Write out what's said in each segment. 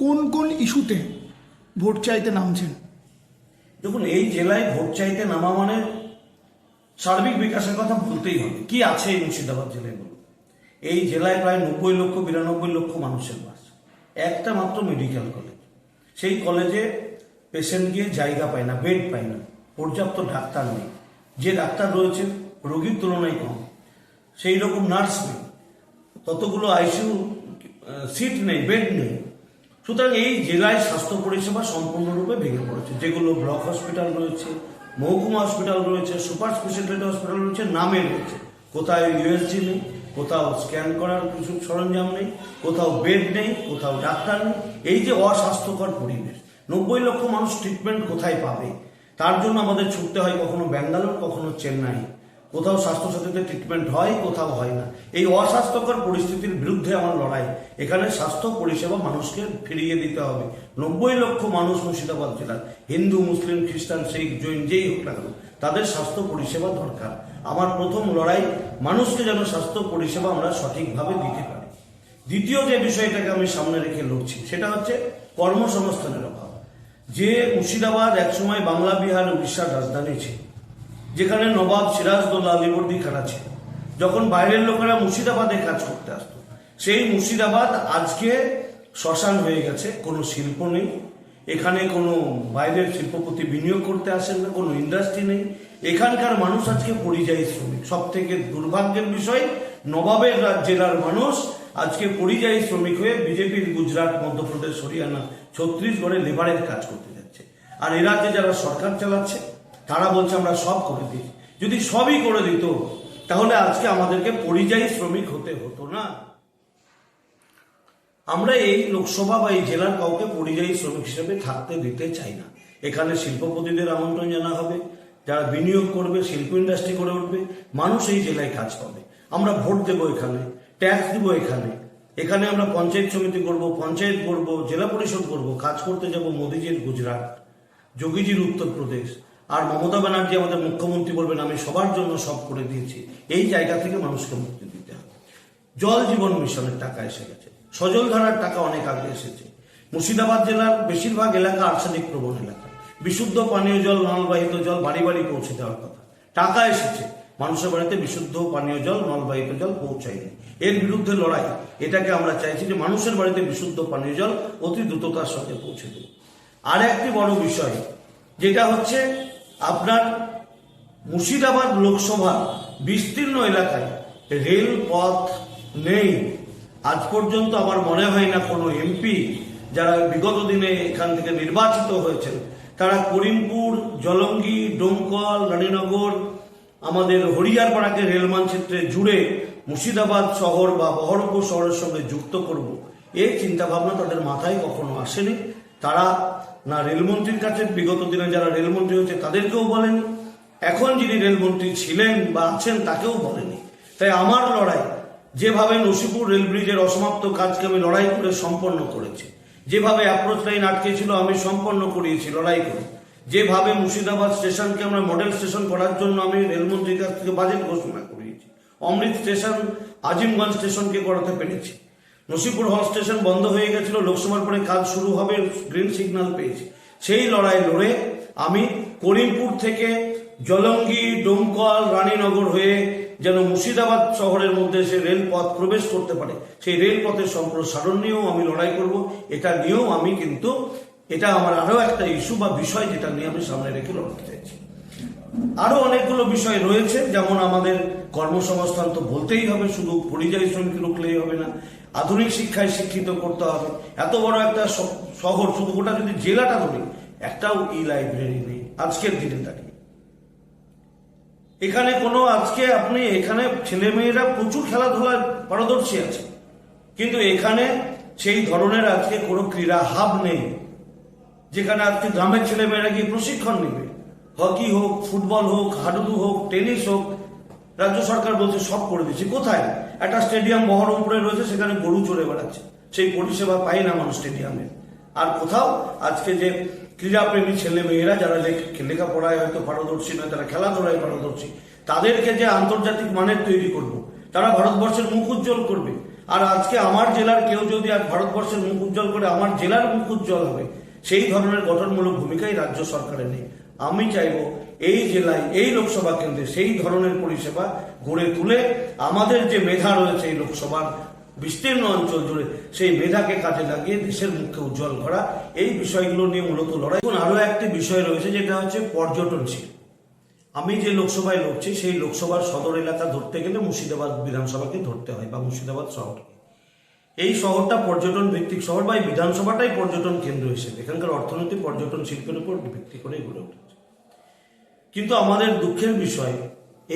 কোন কোন ইস্যুতে ভোট চাইতে নামছেন? দেখুন, এই জেলায় ভোট চাইতে নামা মানে সার্বিক বিকাশের কথা বলতেই হবে। কি আছে এই মুর্শিদাবাদ জেলায় বলুন? এই জেলায় প্রায় নব্বই লক্ষ, বিরানব্বই লক্ষ মানুষের বাস। একটা মাত্র মেডিকেল কলেজ সেই কলেজে পেশেন্ট গিয়ে জায়গা পায় না বেড পায় না। পর্যাপ্ত ডাক্তার নেই। যে ডাক্তার রয়েছে, রোগীর তুলনায় কম। সেই রকম নার্স নেই। ততগুলো আইসিউ সিট নেই বেড নেই। সুতরাং এই জেলায় স্বাস্থ্য পরিষেবা সম্পূর্ণরূপে ভেঙে পড়েছে। যেগুলো ব্লক হসপিটাল রয়েছে, মহকুমা হসপিটাল রয়েছে, সুপার স্পেশালিটি হসপিটাল রয়েছে, নামে রয়েছে। কোথাও ইউএসজি নেই, কোথাও স্ক্যান করার কিছু সরঞ্জাম নেই, কোথাও বেড নেই, কোথাও ডাক্তার নেই। এই যে অস্বাস্থ্যকর পরিবেশ, নব্বই লক্ষ মানুষ ট্রিটমেন্ট কোথায় পাবে? তার জন্য আমাদের ছুটতে হয় কখনো ব্যাঙ্গালোর, কখনো চেন্নাই। কোথাও স্বাস্থ্যসাথীতে ট্রিটমেন্ট হয়, কোথাও হয় না। এই অস্বাস্থ্যকর পরিস্থিতির বিরুদ্ধে আমার লড়াই। এখানে স্বাস্থ্য পরিষেবা মানুষকে ফিরিয়ে দিতে হবে। নব্বই লক্ষ মানুষ মুর্শিদাবাদ জেলার হিন্দু, মুসলিম, খ্রিস্টান, শিখ, জৈন, যেই হোক না কেন, তাদের স্বাস্থ্য পরিষেবা দরকার। আমার প্রথম লড়াই, মানুষকে যেন স্বাস্থ্য পরিষেবা আমরা সঠিকভাবে দিতে পারি। দ্বিতীয় যে বিষয়টাকে আমি সামনে রেখে লড়ছি, সেটা হচ্ছে কর্মসংস্থানের অভাব। যে মুর্শিদাবাদ একসময় বাংলা, বিহার, উড়িষ্যার রাজধানী ছিল যেখানে নবাব সিরাজদৌল্লা আলিবর্দি খানা ছিল যখন বাইরের লোকেরা মুর্শিদাবাদে কাজ করতে আসতো। সেই মুর্শিদাবাদ আজকে শ্মশান হয়ে গেছে, কোনো শিল্প নেই। এখানে কোনো বাইরের শিল্পপতি বিনিয়োগ করতে আসেন না, কোনো ইন্ডাস্ট্রি নেই। এখানকার মানুষ আজকে পরিযায়ী শ্রমিক। সব থেকে দুর্ভাগ্যের বিষয়, নবাবের জেলার মানুষ আজকে পরিযায়ী শ্রমিক হয়ে বিজেপির গুজরাট, মধ্যপ্রদেশ, হরিয়ানা, ছত্তিশগড়ে লেবারের কাজ করতে যাচ্ছে। আর এ রাজ্যে যারা সরকার চালাচ্ছে তারা বলছে আমরা সব করে দিই। যদি সবই করে দিত, তাহলে আজকে আমাদেরকে পরিযায়ী শ্রমিক হতে হতো না। আমরা এই লোকসভা বা এই জেলার কাউকে পরিযায়ী শ্রমিক হিসেবে থাকতে দিতে চাই না। এখানে শিল্পপতিদের আমন্ত্রণ জানা হবে, যারা বিনিয়োগ করবে, শিল্প ইন্ডাস্ট্রি করে উঠবে, মানুষ এই জেলায় কাজ পাবে। আমরা ভোট দেবো এখানে, ট্যাক্স দিব এখানে। এখানে আমরা পঞ্চায়েত সমিতি করব, পঞ্চায়েত করব, জেলা পরিষদ করব, কাজ করতে যাব মোদিজির গুজরাট, যোগীজির উত্তরপ্রদেশ। আর মমতা ব্যানার্জি আমাদের মুখ্যমন্ত্রী বলবেন, আমি সবার জন্য সব করে দিয়েছি। এই জায়গা থেকে মানুষকে মুক্তি দিতে হবে। জল জীবন মিশনের টাকা এসে গেছে। সজল ধারার টাকা অনেক আগে এসেছে। মুর্শিদাবাদ জেলার বেশিরভাগ এলাকা আর্সেনিক প্রবণ এলাকা। বিশুদ্ধ পানীয় জল, নলবাহিত জল বাড়ি বাড়ি পৌঁছে দেওয়ার কথা। টাকা এসেছে। মানুষের বাড়িতে বিশুদ্ধ পানীয় জল, নলবাহিত জল পৌঁছায়নি। এর বিরুদ্ধে লড়াই। এটাকে আমরা চাইছি যে মানুষের বাড়িতে বিশুদ্ধ পানীয় জল অতি দ্রুততার সাথে পৌঁছে দেব। আর একটি বড় বিষয়, যেটা হচ্ছে আপনার মুর্শিদাবাদ লোকসভা বিস্তীর্ণ এলাকায় রেল পথ নেই। আজ পর্যন্ত আমার মনে হয় না কোনো এমপি যারা বিগত দিনে এখান থেকে নির্বাচিত হয়েছেন, তারা করিমপুর, জলঙ্গি, ডোমকল, রানীনগর, আমাদের হরিয়ারপাড়াকে রেল মানচিত্রে জুড়ে মুর্শিদাবাদ শহর বা বহরমপুর শহরের সঙ্গে যুক্ত করব। এই চিন্তাভাবনা তাদের মাথায় কখনো আসেনি। তারা না রেলমন্ত্রীর কাছে, বিগত দিনে যারা রেলমন্ত্রী হয়েছে তাদেরকেও বলেনি। এখন যিনি রেলমন্ত্রী ছিলেন বা আছেন তাকেও বলেনি। তাই আমার লড়াই, যেভাবে নসিপুর রেল ব্রিজের অসমাপ্ত কাজকে আমি লড়াই করে সম্পন্ন করেছি, যেভাবে অ্যাপ্রোচ লাইন আটকে ছিল আমি সম্পন্ন করিয়েছি, লড়াই করে। যেভাবে মুর্শিদাবাদ স্টেশনকে আমরা মডেল স্টেশন করার জন্য আমি রেলমন্ত্রীর কাছ থেকে বাজেট ঘোষণা করিয়েছি। অমৃত স্টেশন, আজিমগঞ্জ স্টেশনকে করাতে পেরেছি। নসিপুর হল স্টেশন বন্ধ হয়ে গেছিল, লোকসভার পরে কাজ শুরু হবে, গ্রিন সিগন্যাল পেয়েছি। সেই লড়াই লড়ে আমি করিমপুর থেকে জলঙ্গি, ডোমকল, রানীনগর হয়ে যেন মুর্শিদাবাদ শহরের মধ্যে সে রেলপথ প্রবেশ করতে পারে, সেই রেলপথের সম্প্রসারণ নিয়েও আমি লড়াই করব। এটা নিয়েও আমি কিন্তু, এটা আমার আরও একটা ইস্যু বা বিষয় যেটা নিয়ে আমি সামনে রেখে লড়তে চাইছি। আরও অনেকগুলো বিষয় রয়েছে, যেমন আমাদের কর্মসংস্থান তো বলতেই হবে, শুধু পরিযায়ী শ্রমিক রুখলেই হবে না, আধুনিক শিক্ষায় শিক্ষিত করতে হবে। এত বড় একটা শহর, শুধু গোটা যদি জেলাটা ধরি, একটাও ই লাইব্রেরি নেই, আজকের দিনে দাঁড়িয়ে এখানে কোনো, আজকে আপনি এখানে ছেলে মেয়েরা প্রচুর খেলাধুলার পারদর্শী আছে, কিন্তু এখানে সেই ধরনের আজকে কোনো ক্রীড়া হাব নেই, যেখানে আজকে গ্রামের ছেলে মেয়েরা গিয়ে প্রশিক্ষণ নেবে। হকি হোক, ফুটবল হোক, হাডুডু হোক, টেনিস হোক, রাজ্য সরকার বলছে সব করে দিচ্ছে। কোথায়? একটা স্টেডিয়াম বহরমপুরে রয়েছে, সেখানে গরু চড়ে বেড়াচ্ছে। সেই পরিষেবা পায় না মানুষ স্টেডিয়ামে। আর কোথাও আজকে যে ক্রীড়াপ্রেমী ছেলে মেয়েরা, যারা লেখাপড়ায় হয়তো পারদর্শী নয়, তারা খেলাধুলায় পারদর্শী, তাদেরকে যে আন্তর্জাতিক মানের তৈরি করব। তারা ভারতবর্ষের মুখ উজ্জ্বল করবে। আর আজকে আমার জেলার কেউ যদি আর ভারতবর্ষের মুখ উজ্জ্বল করে, আমার জেলার মুখ উজ্জ্বল হবে, সেই ধরনের গঠনমূলক ভূমিকাই রাজ্য সরকারের নেই। আমি চাইব এই জেলায়, এই লোকসভা কেন্দ্রে সেই ধরনের পরিষেবা গড়ে তুলে আমাদের যে মেধা রয়েছে এই লোকসভার বিস্তীর্ণ অঞ্চল জুড়ে সেই মেধাকে কাজে লাগিয়ে দেশের মুখকে উজ্জ্বল করা, এই বিষয়গুলো নিয়ে মূলত লড়াই। এবং আরও একটি বিষয় রয়েছে যেটা হচ্ছে পর্যটন শিল্প। আমি যে লোকসভায় লড়ছি, সেই লোকসভার সদর এলাকা ধরতে গেলে মুর্শিদাবাদ বিধানসভাকে ধরতে হয় বা মুর্শিদাবাদ শহরকে। এই শহরটা পর্যটন ভিত্তিক শহর বা এই বিধানসভাটাই পর্যটন কেন্দ্র হিসেবে। এখানকার অর্থনীতি পর্যটন শিল্পের উপর ভিত্তি করে গড়ে উঠেছে। কিন্তু আমাদের দুঃখের বিষয়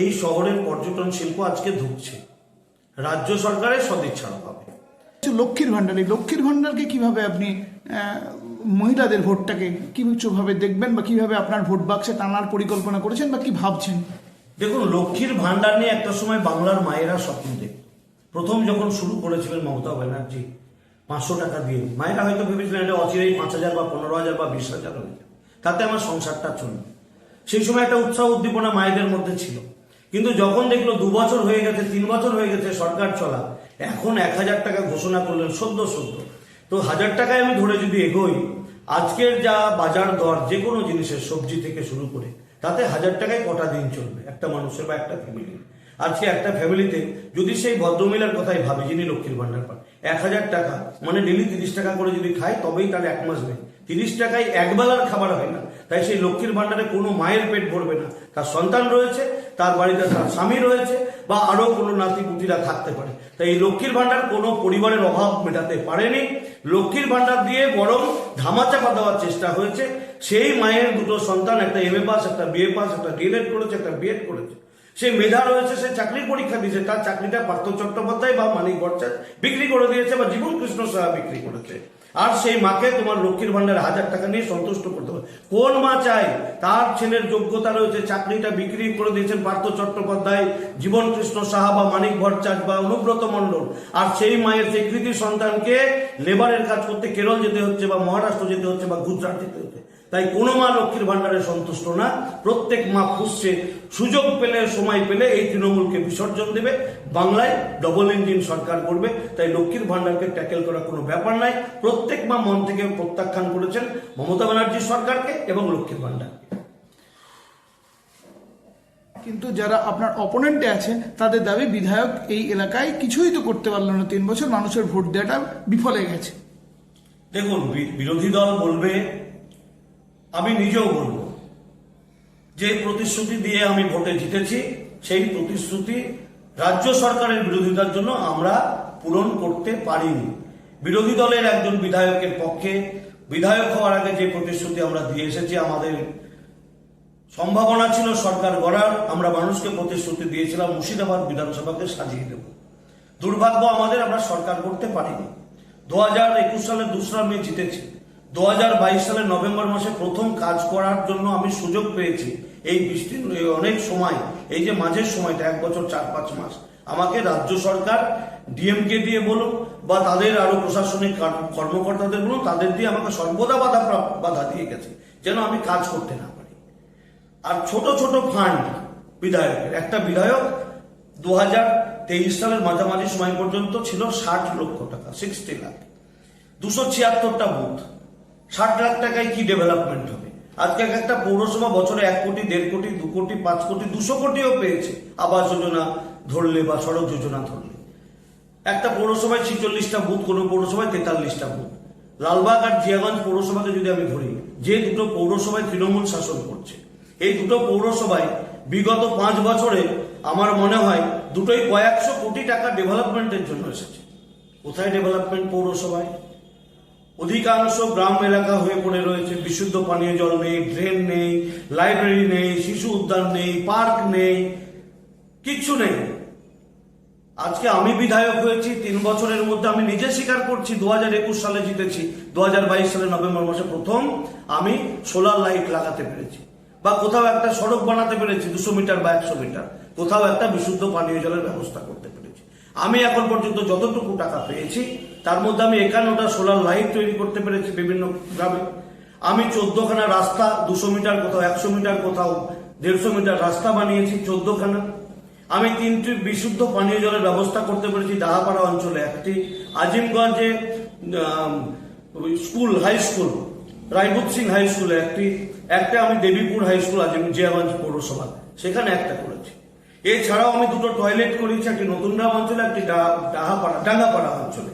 এই শহরের পর্যটন শিল্প আজকে ধুকছে। রাজ্য সরকারের সদিচ্ছার অভাবে। লক্ষ্মীর ভান্ডার এই লক্ষ্মীর ভান্ডারকে কীভাবে আপনি মহিলাদের ভোটটাকে কীভাবে দেখবেন বা কীভাবে আপনার ভোট বাক্সে টানার পরিকল্পনা করেছেন বা কি ভাবছেন? দেখুন লক্ষ্মীর ভান্ডার নিয়ে একটা সময় বাংলার মায়েরা স্বপ্ন দেখত। প্রথম যখন শুরু করেছিলেন মমতা ব্যানার্জি, পাঁচশো টাকা দিয়ে, মায়েরা হয়তো ভেবেছিলেন এটা অচিরেই পাঁচ হাজার বা পনেরো হাজার বা বিশ হাজার হয়ে তাতে আমার সংসারটা চলবে। সেই সময় একটা উৎসাহ উদ্দীপনা মায়েদের মধ্যে ছিল। কিন্তু যখন দেখল দু বছর হয়ে গেছে, তিন বছর হয়ে গেছে সরকার চলা, এখন এক হাজার টাকা ঘোষণা করলেন সদ্য সদ্য। তো হাজার টাকায় আমি ধরে যদি এগোই, আজকের যা বাজার দর যে কোনো জিনিসের সবজি থেকে শুরু করে, তাতে হাজার টাকায় কটা দিন চলবে? একটা মানুষের বা একটা ফ্যামিলির আজকে একটা ফ্যামিলিতে, যদি সেই ভদ্রমহিলার কথাই ভাবে, যিনি লক্ষ্মীর ভান্ডার পান, এক হাজার টাকা মানে ডেলি তিরিশ টাকা করে যদি খায়, তবেই তার এক মাস নেই তিরিশ টাকায় একবেলার খাবার হয় না। তাই সেই লক্ষ্মীর ভান্ডারে কোনো মায়ের পেট ভরবে না। তার সন্তান রয়েছে, তার বাড়িতে তার স্বামী রয়েছে, বা আরও কোনো নাতি পুতিরা থাকতে পারে। তাই এই লক্ষ্মীর ভান্ডার কোনো পরিবারের অভাব মেটাতে পারেনি। লক্ষ্মীর ভান্ডার দিয়ে বরং ধামাচাপা দেওয়ার চেষ্টা হয়েছে। সেই মায়ের দুটো সন্তান, একটা এম এ পাস একটা বিএ পাস একটা ডিএলএড করেছে, একটা বিএড করেছে। সে মেধা রয়েছে, সে চাকরির পরীক্ষা দিয়েছে, তার চাকরিটা পার্থ চট্টোপাধ্যায় বা মানিক ভট্টাচার্য বিক্রি করে দিয়েছে বা জীবন কৃষ্ণ সাহা বিক্রি করেছে। আর সেই মাকে তোমার লক্ষ্মীর ভান্ডার হাজার টাকা নিয়ে সন্তুষ্ট করতে হবে। কোন মা চায় তার ছেলের যোগ্যতা রয়েছে, চাকরিটা বিক্রি করে দিয়েছেন পার্থ চট্টোপাধ্যায়, জীবন কৃষ্ণ সাহা বা মানিক ভট্টাচার্য বা অনুব্রত মণ্ডল। আর সেই মায়ের সেই কৃতি সন্তানকে লেবারের কাজ করতে কেরল যেতে হচ্ছে বা মহারাষ্ট্র যেতে হচ্ছে বা গুজরাট যেতে হচ্ছে। তাই কোনো মা লক্ষ্মীর ভান্ডারে সন্তুষ্ট না। প্রত্যেক মা খুঁজছে সুযোগ পেলে সময় পেলে এই তৃণমূলকে বিসর্জন দেবে। বাংলায় ডবল ইঞ্জিন সরকার করবে তাই লক্ষ্মীর ভান্ডারকে ট্যাকেল করা কোনো ব্যাপার নাই। প্রত্যেক মা মন থেকে প্রত্যাখ্যান করেছেন মমতা ব্যানার্জি সরকারকে এবং লক্ষ্মীর ভান্ডারকে কিন্তু যারা আপনার অপোনেন্টে আছে তাদের দাবি বিধায়ক এই এলাকায় কিছুই তো করতে পারল না। তিন বছর মানুষের ভোট দেওয়াটা বিফলে গেছে। দেখুন বিরোধী দল বলবে আমি নিজেও বলব, যে প্রতিশ্রুতি দিয়ে আমি ভোটে জিতেছি, সেই প্রতিশ্রুতি রাজ্য সরকারের বিরোধিতার জন্য আমরা পূরণ করতে পারিনি। বিরোধী দলের একজন বিধায়কের পক্ষে, বিধায়ক হওয়ার আগে যে প্রতিশ্রুতি আমরা দিয়ে এসেছি, আমাদের সম্ভাবনা ছিল সরকার গড়ার, আমরা মানুষকে প্রতিশ্রুতি দিয়েছিলাম, মুর্শিদাবাদ বিধানসভাকে সাজিয়ে দেব। দুর্ভাগ্য আমাদের আমরা সরকার করতে পারিনি। দু হাজার একুশ সালে দোসরা মে জিতেছি। দু হাজার বাইশ সালের নভেম্বর মাসে প্রথম কাজ করার জন্য আমি সুযোগ পেয়েছি। এই এই অনেক সময়, এই যে মাঝের সময়টা, এক বছর, চার, পাঁচ মাস, আমাকে রাজ্য সরকার, ডিএমকে দিয়ে বলুন বা তাদের আরও প্রশাসনিক কার- কর্মকর্তাদের বলুন তাদের দিয়ে আমাকে সর্বদা বাধা বাধা দিয়ে গেছে, যেন আমি কাজ করতে না পারি। আর ছোট ছোট ফান্ড বিধায়কের, একটা বিধায়ক দু হাজার তেইশ সালের মাঝামাঝি সময় পর্যন্ত ছিল ষাট লক্ষ টাকা সিক্সটি লাখ দুশো ছিয়াত্তরটা বুথ। ষাট লাখ টাকায় কি ডেভেলপমেন্ট হবে? আজকে এক একটা পৌরসভা বছরে এক কোটি, দেড় কোটি, দু কোটি, পাঁচ কোটি, দুশো কোটিও পেয়েছে। আবাস যোজনা ধরলে বা সড়ক যোজনা ধরলে। একটা পৌরসভায় ছিচল্লিশটা বুথ, কোনো পৌরসভায় তেতাল্লিশটা বুথ। লালবাগ আর জিয়াগঞ্জ পৌরসভাকে যদি আমি ধরি, যে দুটো পৌরসভায় তৃণমূল শাসন করছে, এই দুটো পৌরসভায় বিগত পাঁচ বছরে আমার মনে হয় দুটোই কয়েকশো কোটি টাকা ডেভেলপমেন্টের জন্য এসেছে। কোথায় ডেভেলপমেন্ট পৌরসভায়? অধিকাংশ গ্রাম এলাকা হয়ে পড়ে রয়েছে। বিশুদ্ধ পানীয় জল নেই, ড্রেন নেই, লাইব্রেরি নেই, শিশু উদ্যান নেই, পার্ক নেই কিচ্ছু নেই। আজকে আমি বিধায়ক হয়েছি, তিন বছরের মধ্যে আমি নিজে স্বীকার করছি, দু হাজার একুশ সালে জিতেছি, দু হাজার বাইশ সালে নভেম্বর মাসে প্রথম আমি সোলার লাইট লাগাতে পেরেছি। বা কোথাও একটা সড়ক বানাতে পেরেছি, দুশো মিটার বা একশো মিটার। কোথাও একটা বিশুদ্ধ পানীয় জলের ব্যবস্থা করতে পেরেছি। আমি এখন পর্যন্ত যতটুকু টাকা পেয়েছি, তার মধ্যে আমি একান্নটা সোলার লাইট তৈরি করতে পেরেছি বিভিন্ন গ্রামে। আমি চোদ্দখানা রাস্তা, দুশো মিটার কোথাও, একশো মিটার কোথাও, দেড়শো মিটার রাস্তা বানিয়েছি, চোদ্দখানা। আমি তিনটি বিশুদ্ধ পানীয় জলের ব্যবস্থা করতে পেরেছি দাহাপাড়া অঞ্চলে একটি। আজিমগঞ্জে school, high school Raibut Singh high স্কুলে একটি। একটা আমি দেবীপুর হাই স্কুল, আজিম জিয়াগঞ্জ পৌরসভা সেখানে একটা করেছি। এছাড়াও আমি দুটো টয়লেট করেছি, একটি নতুন গ্রাম অঞ্চলে, একটি ডাহাপাড়া, ডাঙ্গাপাড়া অঞ্চলে।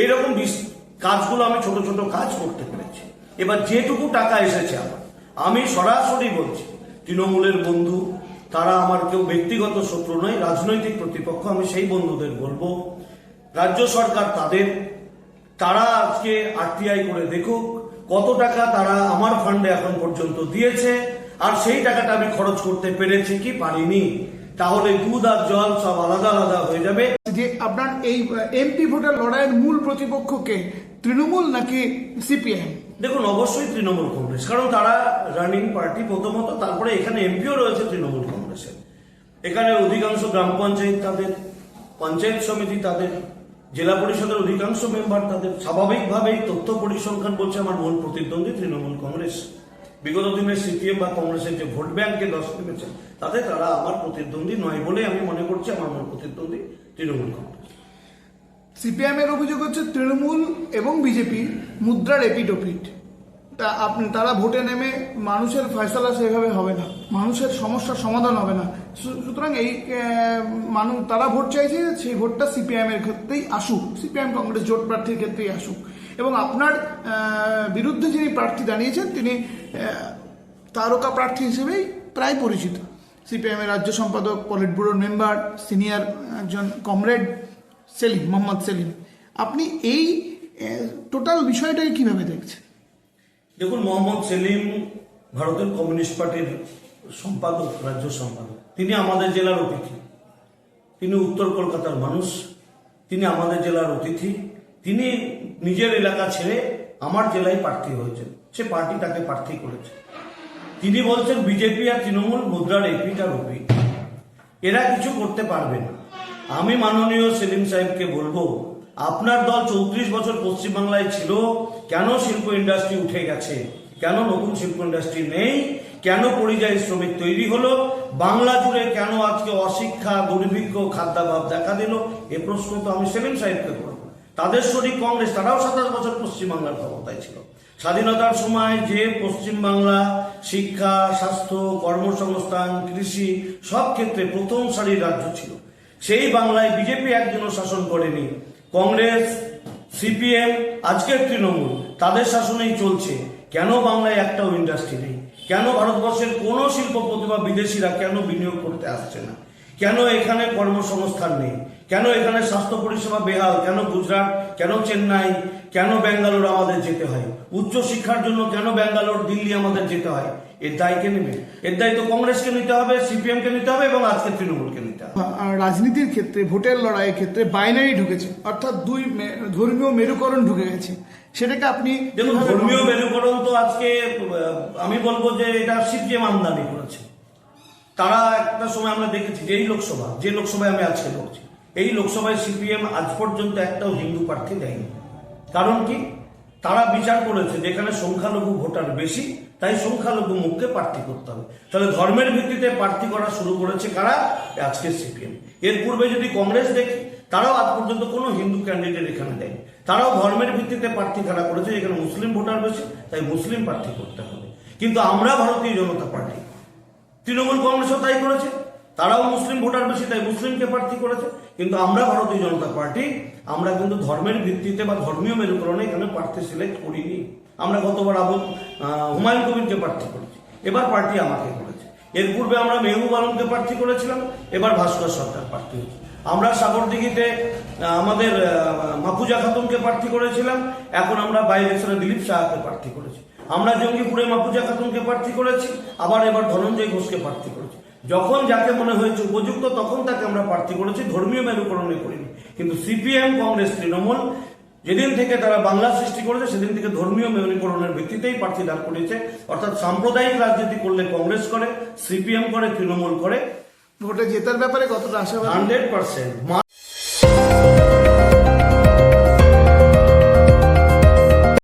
এইরকম কাজগুলো আমি ছোট ছোট কাজ করতে পেরেছি। এবার যেটুকু টাকা এসেছে আমার, আমি সরাসরি বলছি, তৃণমূলের বন্ধু, তারা আমার কেউ ব্যক্তিগত শত্রু নয়, রাজনৈতিক প্রতিপক্ষ, আমি সেই বন্ধুদের বলব, রাজ্য সরকার তাদের, তারা আজকে আরটিআই করে দেখুক, কত টাকা তারা আমার ফান্ডে এখন পর্যন্ত দিয়েছে, আর সেই টাকাটা আমি খরচ করতে পেরেছি কি পারিনি। তাহলে দুধ আর জল সব আলাদা আলাদা হয়ে যাবে। যে আপনার এই এমপি ভোটের লড়াইয়ের মূল প্রতিপক্ষকে তৃণমূল নাকি সিপিএম দেখুন অবশ্যই তৃণমূল কংগ্রেস কারণ তারা রানিং পার্টি প্রথমত তারপরে এখানে এমপিও রয়েছে তৃণমূল কংগ্রেসের। এখানে অধিকাংশ গ্রাম পঞ্চায়েত তাদের পঞ্চায়েত সমিতি তাদের জেলা পরিষদের অধিকাংশ মেম্বার তাদের স্বাভাবিকভাবেই তথ্য পরিসংখ্যান বলছে আমার মূল প্রতিদ্বন্দ্বী তৃণমূল কংগ্রেস। বিগত দিনে সিপিএম বা কংগ্রেসের যে ভোট ব্যাংকে দশ নেমেছে তাতে তারা আমার প্রতিদ্বন্দ্বী নয় বলে আমি মনে করছি, আমার মূল প্রতিদ্বন্দ্বী তৃণমূল কংগ্রেস। সিপিএম এর অভিযোগ হচ্ছে তৃণমূল এবং বিজেপি মুদ্রার এপিটোপিট তা আপনি, তারা ভোটে নেমে মানুষের ফয়সালা সেভাবে হবে না, মানুষের সমস্যার সমাধান হবে না। সুতরাং এই মানুষ তারা ভোট চাইছে, সেই ভোটটা সিপিআইএম এর ক্ষেত্রেই আসুক সিপিআইএম কংগ্রেস জোট প্রার্থীর ক্ষেত্রেই আসুক। এবং আপনার বিরুদ্ধে যিনি প্রার্থী দাঁড়িয়েছেন, তিনি তারকা প্রার্থী হিসেবেই প্রায় পরিচিত। সিপিআইএম এর রাজ্য সম্পাদক পলিট ব্যুরোর মেম্বার, সিনিয়র একজন কমরেড, সেলিম, মোহাম্মদ সেলিম। আপনি এই টোটাল বিষয়টাকে কীভাবে দেখছেন? দেখুন, মোহাম্মদ সেলিম ভারতের কমিউনিস্ট পার্টির সম্পাদক, রাজ্য সম্পাদক। তিনি আমাদের জেলার অতিথি। তিনি উত্তর কলকাতার মানুষ। তিনি আমাদের জেলার অতিথি। তিনি নিজের এলাকা ছেড়ে আমার জেলায় প্রার্থী হয়েছেন। সে পার্টি তাকে প্রার্থী করেছে। তিনি বলছেন, বিজেপি আর তৃণমূল মুদ্রার এপিট ওপিট এরা কিছু করতে পারবে না। আমি মাননীয় সেলিম সাহেবকে বলব, আপনার দল চৌত্রিশ বছর পশ্চিমবাংলায় ছিল, কেন শিল্প ইন্ডাস্ট্রি উঠে গেছে? কেন নতুন শিল্প ইন্ডাস্ট্রি নেই? কেন পরিযায়ী শ্রমিক তৈরি হলো? বাংলা জুড়ে কেন আজকে অশিক্ষা, দুর্ভিক্ষ, খাদ্যাভাব দেখা দিল? এ প্রশ্ন তো আমি সেলিম সাহেবকে করব তাদের শরীর কংগ্রেস, তারাও সাতাশ বছর পশ্চিমবাংলার ক্ষমতায় ছিল। স্বাধীনতার সময় যে পশ্চিমবাংলা শিক্ষা, স্বাস্থ্য, কর্মসংস্থান, কৃষি সব ক্ষেত্রে প্রথম সারির রাজ্য ছিল। সেই বাংলায় বিজেপি একজনও শাসন করেনি। কংগ্রেস, সিপিএম, আজকের তৃণমূল, তাদের শাসনেই চলছে। কেন বাংলায় একটাও ইন্ডাস্ট্রি নেই? কেন ভারতবর্ষের কোনো শিল্প প্রতিভা বিদেশিরা কেন বিনিয়োগ করতে আসছে না? কেন এখানে কর্মসংস্থান নেই? কেন এখানে স্বাস্থ্য পরিষেবা বেহাল? কেন গুজরাট? কেন চেন্নাই? কেন ব্যাঙ্গালোর আমাদের যেতে হয়? উচ্চ শিক্ষার জন্য কেন ব্যাঙ্গালোর দিল্লি আমাদের যেতে হয়? এর দায় কে নেবে? এর দায় তো কংগ্রেসকে নিতে হবে সিপিএম কে নিতে হবে এবং আজকে তৃণমূলকে নিতে হবে। আর রাজনীতির ক্ষেত্রে ভোটের লড়াইয়ের ক্ষেত্রে বাইনারি ঢুকেছে। অর্থাৎ দুই ধর্মীয় মেরুকরণ ঢুকে গেছে। সেটাকে আপনি দেখুন ধর্মীয় মেরুকরণ তো আজকে আমি বলব যে এটা সিপিএম আমদানি করেছে। তারা একটা সময় আমরা দেখেছি যে এই লোকসভা যে লোকসভায় আমি আজকে বলছি এই লোকসভায় সিপিএম আজ পর্যন্ত একটাও হিন্দু প্রার্থী দেয়নি। কারণ কি? তারা বিচার করেছে যেখানে সংখ্যালঘু ভোটার বেশি, তাই সংখ্যালঘু মুখকে প্রার্থী করতে হবে। তাহলে ধর্মের ভিত্তিতে প্রার্থী করা শুরু করেছে কারা? আজকে সিপিএম। এর পূর্বে যদি কংগ্রেস দেখি, তারাও আজ পর্যন্ত কোনো হিন্দু ক্যান্ডিডেট এখানে দেয়নি। তারাও ধর্মের ভিত্তিতে প্রার্থী খাড়া করেছে এখানে মুসলিম ভোটার বেশি, তাই মুসলিম প্রার্থী করতে হবে। কিন্তু আমরা ভারতীয় জনতা পার্টি, তৃণমূল কংগ্রেসও তাই করেছে। তারাও মুসলিম ভোটার বেশি, তাই মুসলিমকে প্রার্থী করেছে। কিন্তু আমরা ভারতীয় জনতা পার্টি, আমরা কিন্তু ধর্মের ভিত্তিতে বা ধর্মীয় মেরুকরণে এখানে প্রার্থী সিলেক্ট করিনি। আমরা গতবার আবু হুমায়ুন কবিরকে প্রার্থী করেছি। এবার পার্টি আমাকে করেছে। এর পূর্বে আমরা মেহবুব আলমকে প্রার্থী করেছিলাম, এবার ভাস্কর সরকার প্রার্থী হয়েছে। আমরা সাগরদিঘিতে আমাদের মাফুজা খাতুনকে প্রার্থী করেছিলাম, এখন আমরা বাইরে ছেড়ে দিলীপ শাহকে প্রার্থী করেছি। আমরা জঙ্গিপুরে মাফুজা খাতুনকে প্রার্থী করেছি, আবার এবার ধনঞ্জয় ঘোষকে প্রার্থী করেছি। যখন যাকে মনে হয়েছে উপযুক্ত তখন তাকে আমরা প্রার্থী করেছি। ধর্মীয় মেরুকরণে করিনি। কিন্তু সিপিএম কংগ্রেস তৃণমূল যেদিন থেকে তারা বাংলা সৃষ্টি করেছে সেদিন থেকে ধর্মীয় মেরুকরণের ভিত্তিতেই প্রার্থী দাঁড় করেছে অর্থাৎ সাম্প্রদায়িক রাজনীতি করলে কংগ্রেস করে সিপিএম করে তৃণমূল করে। ভোটে জেতার ব্যাপারে কতটা আশা হান্ড্রেড পার্সেন্ট।